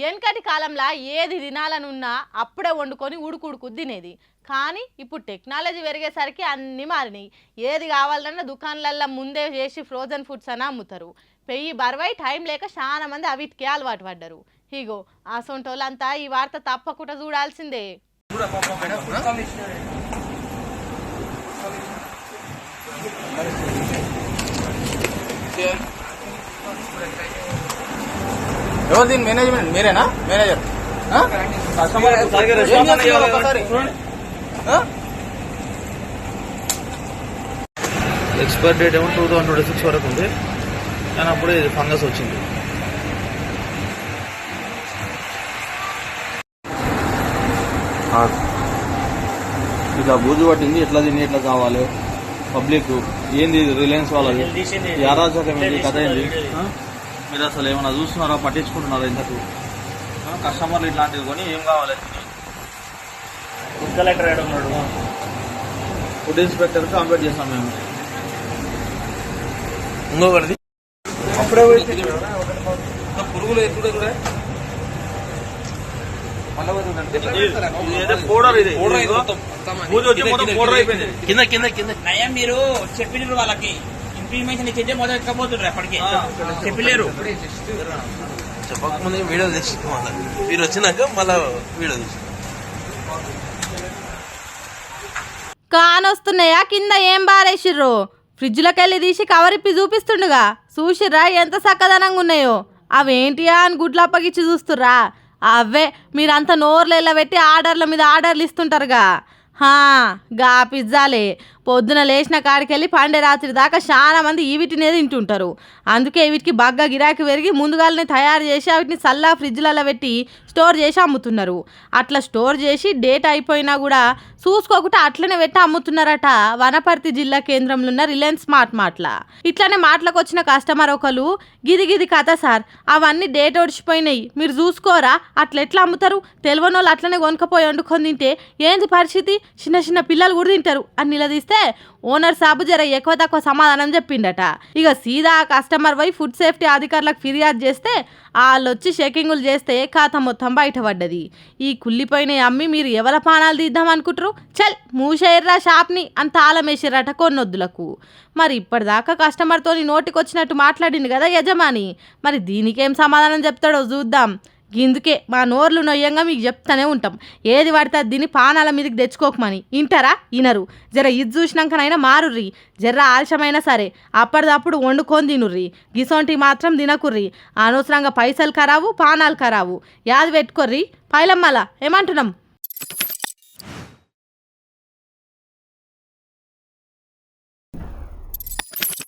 వెనకటి కాలంలో ఏది తినాలనున్నా అప్పుడే వండుకొని ఉడుకుడుకు తినేది. కానీ ఇప్పుడు టెక్నాలజీ పెరిగేసరికి అన్నీ మారినాయి. ఏది కావాలన్నా దుకాణాలల్లో ముందే చేసి ఫ్రోజన్ ఫుడ్స్ అని అమ్ముతారు. పెయ్యి బరువై టైం లేక చాలా మంది అవిటికే అలవాటు పడ్డారు. ఇగో అసొంటోళ్ళంతా ఈ వార్త తప్పకుండా చూడాల్సిందే. ఎవరు దీని మేనేజ్మెంట్ మీరేనా? మేనేజర్? ఎక్స్పైర్ డేట్ ఏమో టూ థౌసండ్ ట్వంటీ సిక్స్ వరకు ఉంది. కానీ అప్పుడే ఇది ఫంగస్ వచ్చింది. ఇట్లా బూజు పట్టింది. ఎట్లా తిని ఎట్లా కావాలి? పబ్లిక్ ఏంది? రిలయన్స్ వాళ్ళది? అరాచకం ఏంది? కథ ఏంది? మీరు అసలు ఏమైనా చూస్తున్నారా పట్టించుకుంటున్నారా ఇంతకు? కస్టమర్లు ఇట్లాంటివి కొని ఏం కావాలి? ఫుడ్ కలెక్టర్ ఏడు ఉన్నాడు. ఫుడ్ ఇన్స్పెక్టర్ కంప్లీట్ చేస్తాం మేము. ఇంకొకటిది అప్పుడే పురుగులు పౌడర్ అయిపోయింది. కింద కింద కింద. నయం మీరు చెప్పినారు వాళ్ళకి. ఇచ్చేదే మొదలు ఎక్కబోతుండ్రు అప్పటికి. చెప్పలేరు. చెప్పకముందే వీడియో తీసి మీరు వచ్చినాక మళ్ళా వీడియో తీసి కానొస్తున్నాయా? కింద ఏం బారేసిర్రు? ఫ్రిడ్జ్లోకి వెళ్ళి తీసి కవర్ ఇప్పి చూపిస్తుండగా. చూసిర్రా ఎంత చక్కదనంగా ఉన్నాయో. అవేంటియా అని గుడ్లు అప్పగిచ్చి చూస్తుర్రా. అవే మీరంతా నోర్లు పెట్టి ఆర్డర్ల మీద ఆర్డర్లు ఇస్తుంటారుగా గా పిజ్జాలే. పొద్దున లేచిన కాడికెళ్ళి పండే రాత్రి దాకా చాలా మంది ఈ వీటినే తింటుంటారు. అందుకే వీటికి బాగా గిరాకీ పెరిగి ముందుగానే తయారు చేసి వీటిని చల్లా ఫ్రిడ్జ్లలో పెట్టి స్టోర్ చేసి అమ్ముతున్నారు. అట్లా స్టోర్ చేసి డేట్ అయిపోయినా కూడా చూసుకోకుండా అట్లనే పెట్టి అమ్ముతున్నారట వనపర్తి జిల్లా కేంద్రంలో ఉన్న రిలయన్స్ స్మార్ట్ మార్ట్ల. ఇట్లనే మాటలకు వచ్చిన కస్టమర్ ఒకరు గిది గిది కథ సార్ అవన్నీ డేట్ ఒడిచిపోయినాయి మీరు చూసుకోరా? అట్లా ఎట్లా అమ్ముతారు? తెలియని వాళ్ళు అట్లనే కొనుక్కపోయి వండుకొని తింటే ఏంది పరిస్థితి? చిన్న చిన్న పిల్లలు కూడా తింటారు అని నిలదీస్తే ఓనర్ సాబు జర ఎక్కువ తక్కువ సమాధానం చెప్పిండట. ఇక సీదా ఆ కస్టమర్ పోయి ఫుడ్ సేఫ్టీ అధికారులకు ఫిర్యాదు చేస్తే వాళ్ళు వచ్చి చెకింగులు చేస్తే ఖాతా మొత్తం బయటపడ్డది. ఈ కుళ్ళిపోయిన అమ్మి మీరు ఎవరి పానాలు తీద్దాం అనుకుంటారు చల్ మూసేయర్రా షాప్ని అంత ఆలమేసిర్రట కొన్నొద్దులకు. మరి ఇప్పటిదాకా కస్టమర్తోని నోటికొచ్చినట్టు మాట్లాడింది కదా యజమాని. మరి దీనికేం సమాధానం చెప్తాడో చూద్దాం. గిందుకే మా నోర్లు నొయ్యంగా మీకు చెప్తానే ఉంటాం. ఏది పడితే దీన్ని దీని పానాల మీదకి తెచ్చుకోకమని. ఇంటారా? ఇనరు. జర ఇది చూసినాకనైనా మారుర్రి. జర్ర ఆలస్యమైనా సరే అప్పటిదప్పుడు వండుకొని తినుర్రి. గిసొంటి మాత్రం తినకుర్రి. అనవసరంగా పైసలు ఖరావు పానాలు ఖరావు యాది పెట్టుకోర్రి? పైలమ్మలా? ఏమంటున్నాం?